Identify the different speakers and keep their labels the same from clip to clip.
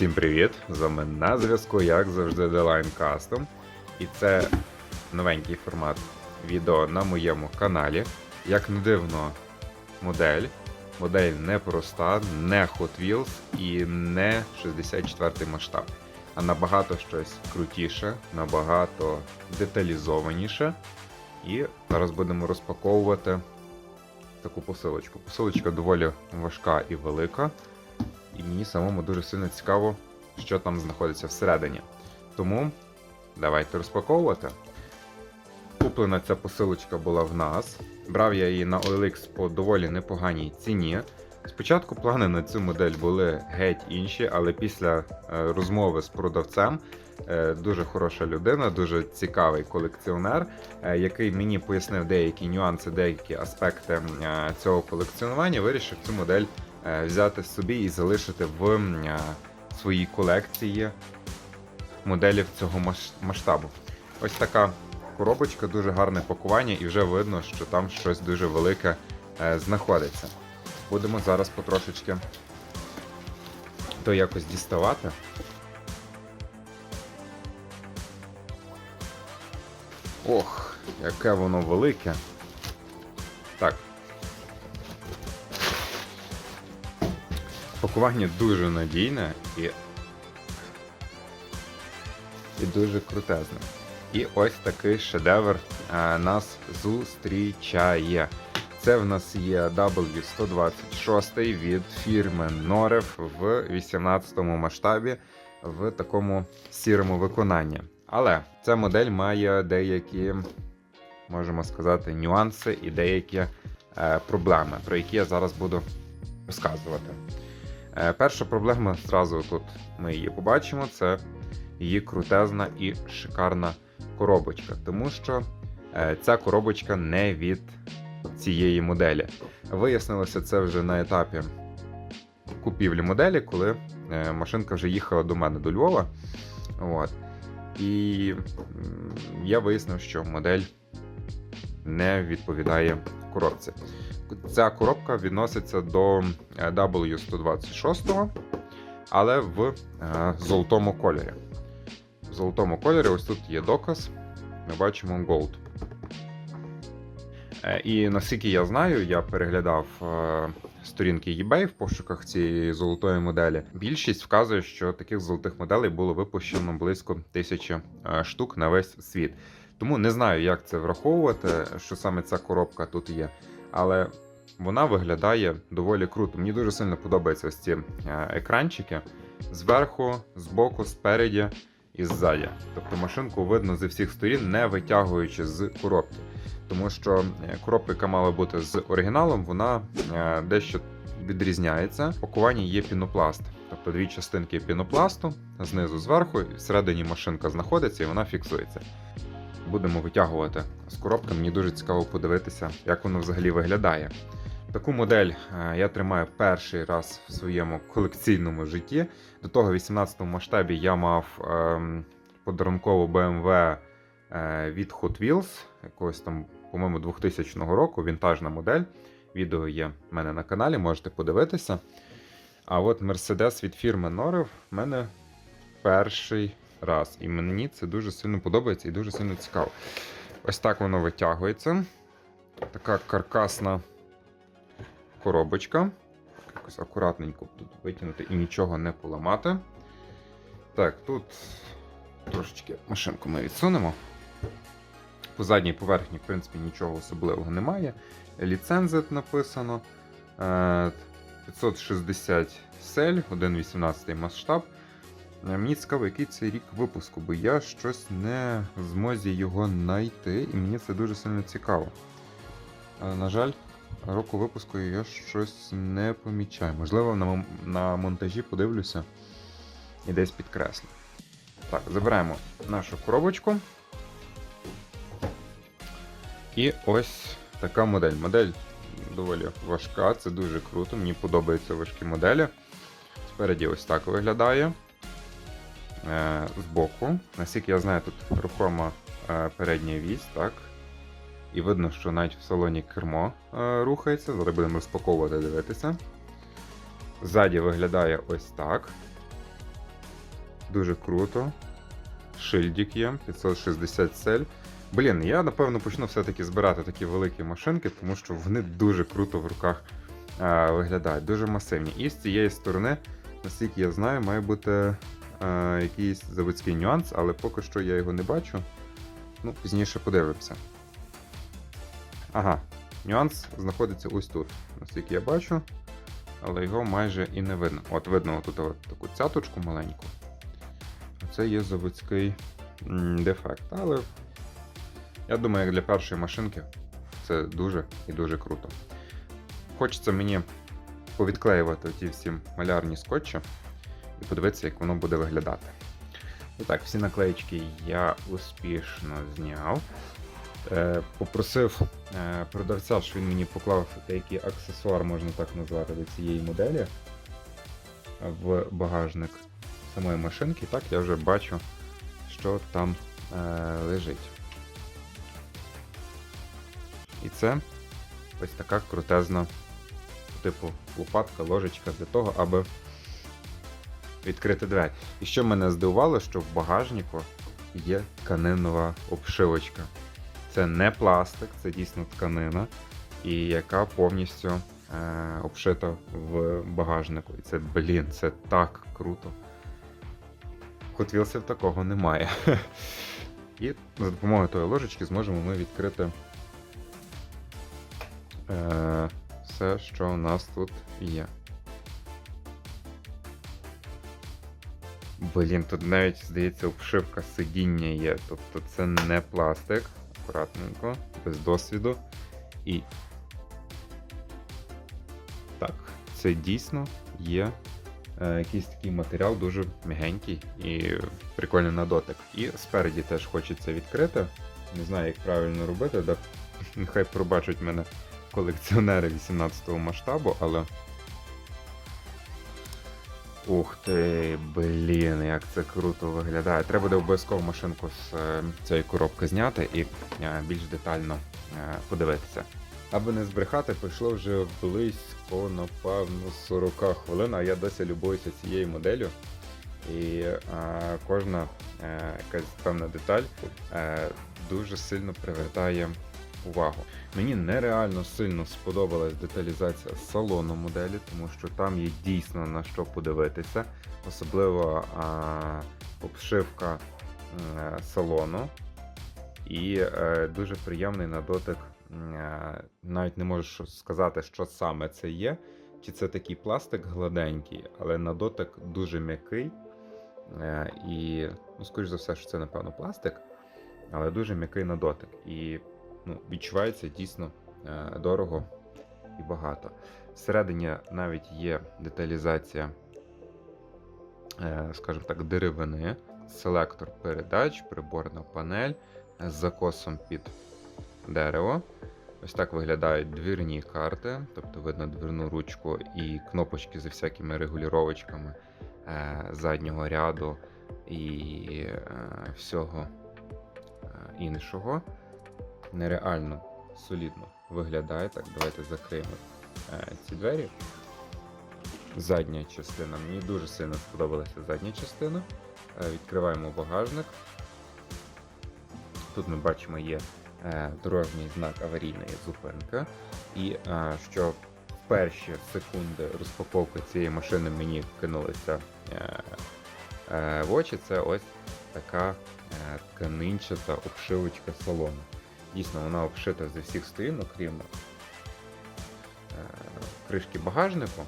Speaker 1: Усім привіт! З вами на зв'язку, як завжди, Deline Custom. І це новенький формат відео на моєму каналі. Як не дивно, модель. Модель не проста, не Hot Wheels і не 64 масштаб, а набагато щось крутіше, набагато деталізованіше. І зараз будемо розпаковувати таку посилочку. Посилочка доволі важка і велика і мені самому дуже сильно цікаво, що там знаходиться всередині. Тому давайте розпаковувати. Куплена ця посилочка була в нас. Брав я її на OLX по доволі непоганій ціні. Спочатку плани на цю модель були геть інші, але після е, розмови з продавцем, е, дуже хороша людина, дуже цікавий колекціонер, е, який мені пояснив деякі нюанси, деякі аспекти цього колекціонування, вирішив цю модель взяти собі і залишити в е, своїй колекції моделів цього масштабу. Ось така коробочка, дуже гарне пакування, і вже видно, що там щось дуже велике е, знаходиться. Будемо зараз потрошечки то якось діставати. Ох, яке воно велике. Так. Пакування дуже надійне і, і дуже крутезне. І ось такий шедевр е, нас зустрічає. Це в нас є W126 від фірми Norev в 18 масштабі в такому сірому виконанні. Але ця модель має деякі, можемо сказати, нюанси і деякі е, проблеми, про які я зараз буду розказувати. Е, перша проблема зразу тут ми її побачимо: це її крутезна і шикарна коробочка, тому що е, ця коробочка не від цієї моделі. Вияснилося це вже на етапі купівлі моделі, коли е, машинка вже їхала до мене до Львова. От. І я вияснив, що модель не відповідає коробці. Ця коробка відноситься до е, W126, але в е, золотому кольорі. В золотому кольорі ось тут є доказ. Ми бачимо Gold. Е, І наскільки я знаю, я переглядав сторінки eBay в пошуках цієї золотої моделі. Більшість вказує, що таких золотих моделей було випущено близько тисячі штук на весь світ. Тому не знаю, як це враховувати, що саме ця коробка тут є. Але вона виглядає доволі круто. Мені дуже сильно подобаються ось ці е, екранчики зверху, збоку, спереді і ззаді. Тобто машинку видно зі всіх сторін, не витягуючи з коробки. Тому що е, коробка, яка мала бути з оригіналом, вона е, дещо відрізняється. В пакуванні є пінопласт, тобто дві частинки пінопласту знизу зверху, і всередині машинка знаходиться і вона фіксується. Будемо витягувати з коробки. Мені дуже цікаво подивитися, як воно взагалі виглядає. Таку модель е, я тримаю перший раз в своєму колекційному житті. До того, в 18 масштабі я мав ем, подарункову BMW е, від Hot Wheels, якогось там, по-моєму, 2000 року, вінтажна модель. Відео є в мене на каналі, можете подивитися. А от Mercedes від фірми Norev в мене перший раз. І мені це дуже сильно подобається і дуже сильно цікаво. Ось так воно витягується. Така каркасна коробочка. Якось акуратненько тут витягнути і нічого не поламати. Так, тут трошечки машинку ми відсунемо. По задній поверхні, в принципі, нічого особливого немає. Ліцензит написано. Е, 560 сель, 1,18 масштаб. Е, Мені цікаво, який це рік випуску, бо я щось не в змозі його знайти, і мені це дуже сильно цікаво. Але, на жаль, року випуску я щось не помічаю. Можливо, на, на монтажі подивлюся і десь підкреслю. Так, забираємо нашу коробочку. І ось така модель. Модель доволі важка, це дуже круто. Мені подобаються важкі моделі. Спереді ось так виглядає. Е, збоку. Наскільки я знаю, тут рухома е, передня вісь, так. І видно, що навіть в салоні кермо е, рухається. Зараз будемо розпаковувати, дивитися. Ззаді виглядає ось так. Дуже круто. Шильдик є, 560 цель. Блін, я напевно почну все-таки збирати такі великі машинки, тому що вони дуже круто в руках е, виглядають, дуже масивні. І з цієї сторони, наскільки я знаю, має бути е, якийсь заводський нюанс, але поки що я його не бачу. Ну, пізніше подивимося. Ага, нюанс знаходиться ось тут, наскільки я бачу, але його майже і не видно. От видно отут от таку цяточку маленьку. Це є заводський дефект. Але я думаю, як для першої машинки це дуже і дуже круто. Хочеться мені повідклеювати ті всі малярні скотчі і подивитися, як воно буде виглядати. І так, всі наклеїчки я успішно зняв. Е, попросив е, продавця, щоб він мені поклав деякий аксесуар, можна так назвати, до цієї моделі в багажник самої машинки. Так, я вже бачу, що там е, лежить. І це ось така крутезна, типу, лопатка, ложечка для того, аби відкрити двері. І що мене здивувало, що в багажнику є тканинова обшивочка. Це не пластик, це дійсно тканина, і яка повністю е, обшита в багажнику. І це, блін, це так круто. Wheels такого немає. І за допомогою тої ложечки зможемо ми відкрити е, все, що у нас тут є. Блін, тут навіть, здається, обшивка сидіння є. Тобто це не пластик. Акуратненько, без досвіду. І. Так, це дійсно є е, якийсь такий матеріал дуже м'ягенький і прикольний на дотик. І спереді теж хочеться відкрити. Не знаю, як правильно робити, да нехай пробачать мене колекціонери 18-го масштабу, але. Ух ти, блін, як це круто виглядає. Треба буде обов'язково машинку з е, цієї коробки зняти і е, більш детально е, подивитися. Аби не збрехати, пройшло вже близько, напевно, 40 хвилин, а я досі любуюся цією моделлю. І е, кожна е, якась певна деталь е, дуже сильно привертає увагу. Мені нереально сильно сподобалась деталізація салону моделі, тому що там є дійсно на що подивитися, особливо а, обшивка м, салону. І е, дуже приємний на дотик. е, Навіть не можу сказати, що саме це є. Чи це такий пластик гладенький, але на дотик дуже м'який. Е, і, ну, скоріш за все, що це, напевно, пластик, але дуже м'який на дотик. І ну, відчувається дійсно е, дорого і багато. Всередині навіть є деталізація, е, скажімо так, деревини, селектор передач, приборна панель з закосом під дерево. Ось так виглядають двірні карти, тобто видно дверну ручку і кнопочки зі всякими регулювачками е, заднього ряду і всього іншого нереально солідно виглядає. Так, давайте закриємо е, ці двері. Задня частина. Мені дуже сильно сподобалася задня частина. Е, відкриваємо багажник. Тут ми бачимо є е, дорожній знак аварійної зупинки. І що в перші секунди розпаковки цієї машини мені кинулися в очі, це ось така тканинчата обшивочка салону. Дійсно, вона обшита зі всіх сторін, окрім е, кришки багажнику.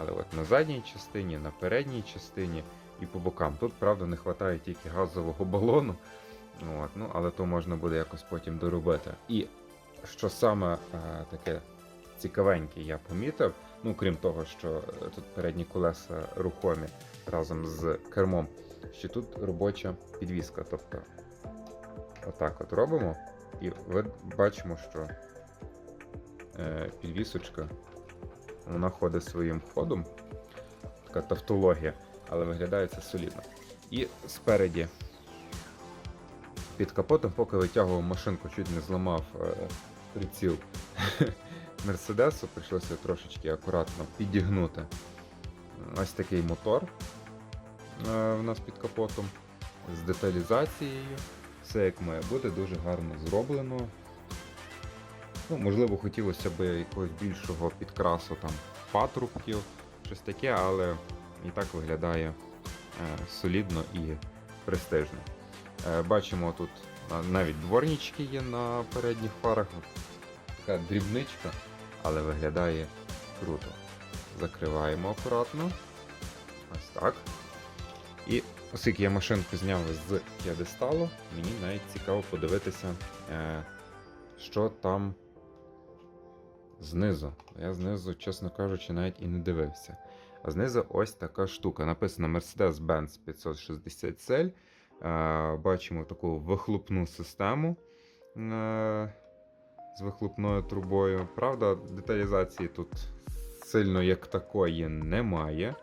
Speaker 1: Але от на задній частині, на передній частині і по бокам. Тут, правда, не вистачає тільки газового балону. От, ну, але то можна буде якось потім доробити. І що саме е, таке цікавеньке я помітив, ну крім того, що тут передні колеса рухомі разом з кермом, що тут робоча підвіска. Тобто, отак от робимо. І ви бачимо, що е, підвісочка вона ходить своїм ходом. Така тавтологія, але виглядає це солідно. І спереді під капотом, поки витягував машинку, чуть не зламав е, приціл Мерседесу, прийшлося трошечки акуратно підігнути. Ось такий мотор. е, в нас під капотом з деталізацією. Все як має бути, дуже гарно зроблено. Ну, можливо, хотілося б якогось більшого підкрасу там патрубків, щось таке, але і так виглядає е, солідно і престижно. Е, бачимо тут навіть дворнички є на передніх фарах. Така дрібничка, але виглядає круто. Закриваємо акуратно. Ось так. І оскільки я машинку зняв з п'єдесталу, мені навіть цікаво подивитися, е, що там знизу. Я знизу, чесно кажучи, навіть і не дивився. А знизу ось така штука. Написано Mercedes-Benz 560 Cell. Е, Бачимо таку вихлопну систему е, з вихлопною трубою. Правда, деталізації тут сильно як такої немає.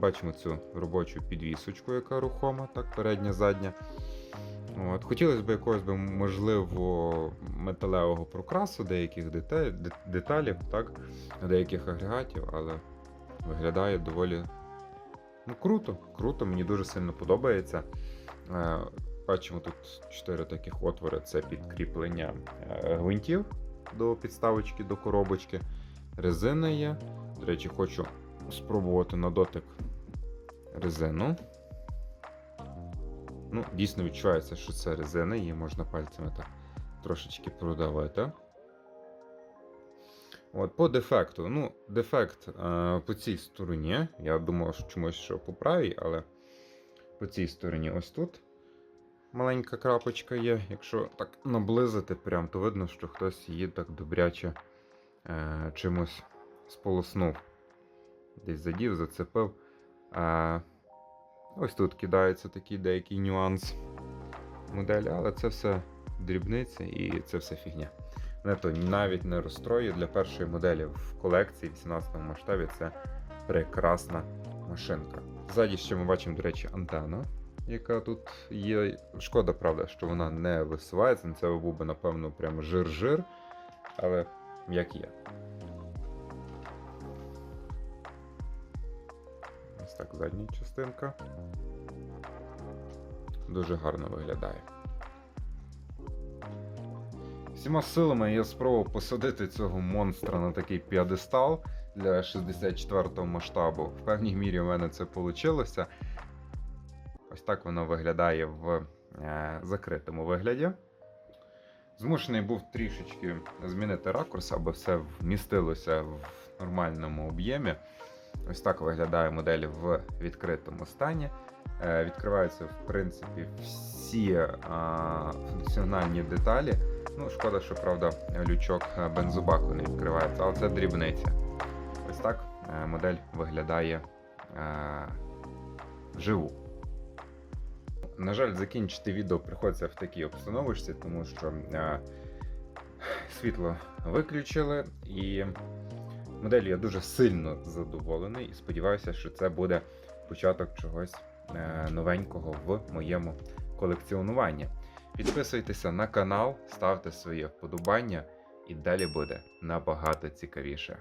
Speaker 1: Бачимо цю робочу підвісочку, яка рухома, так, передня, задня. От. Хотілося б якогось би, можливо, металевого прокрасу деяких деталів, так, деяких агрегатів, але виглядає доволі ну, круто. Круто, мені дуже сильно подобається. Бачимо тут чотири таких отвори: це підкріплення е, гвинтів до підставочки, до коробочки. Резина є. До речі, хочу спробувати на дотик резину. Ну, дійсно відчувається, що це резина, її можна пальцями так трошечки продавити. От, по дефекту. Ну, дефект е, по цій стороні. Я думав, що чомусь що по правій, але по цій стороні ось тут маленька крапочка є. Якщо так наблизити, прям, то видно, що хтось її так добряче е, чимось сполоснув. Десь задів, зацепив. Е, ось тут кидається такий деякий нюанс моделі, але це все дрібниці і це все фігня. Мене то навіть не розстроює для першої моделі в колекції 18 масштабі. Це прекрасна машинка. Ззаді ще ми бачимо, до речі, антенна, яка тут є. Шкода, правда, що вона не висувається. Це був би, напевно, прям жир-жир, але як є. Ось так задня частинка. Дуже гарно виглядає. Всіма силами я спробував посадити цього монстра на такий п'єдестал для 64-го масштабу. В певній мірі у мене це вийшло. Ось так воно виглядає в е, закритому вигляді. Змушений був трішечки змінити ракурс, аби все вмістилося в нормальному об'ємі. Ось так виглядає модель в відкритому стані. Е, Відкриваються, в принципі, всі а, функціональні деталі. Ну, шкода, що правда, лючок е, бензобаку не відкривається, але це дрібниця. Ось так е, модель виглядає е, вживу. На жаль, закінчити відео приходиться в такій обстановочці, тому що е, світло виключили, і моделлю я дуже сильно задоволений і сподіваюся, що це буде початок чогось е, новенького в моєму колекціонуванні. Підписуйтеся на канал, ставте своє вподобання, і далі буде набагато цікавіше.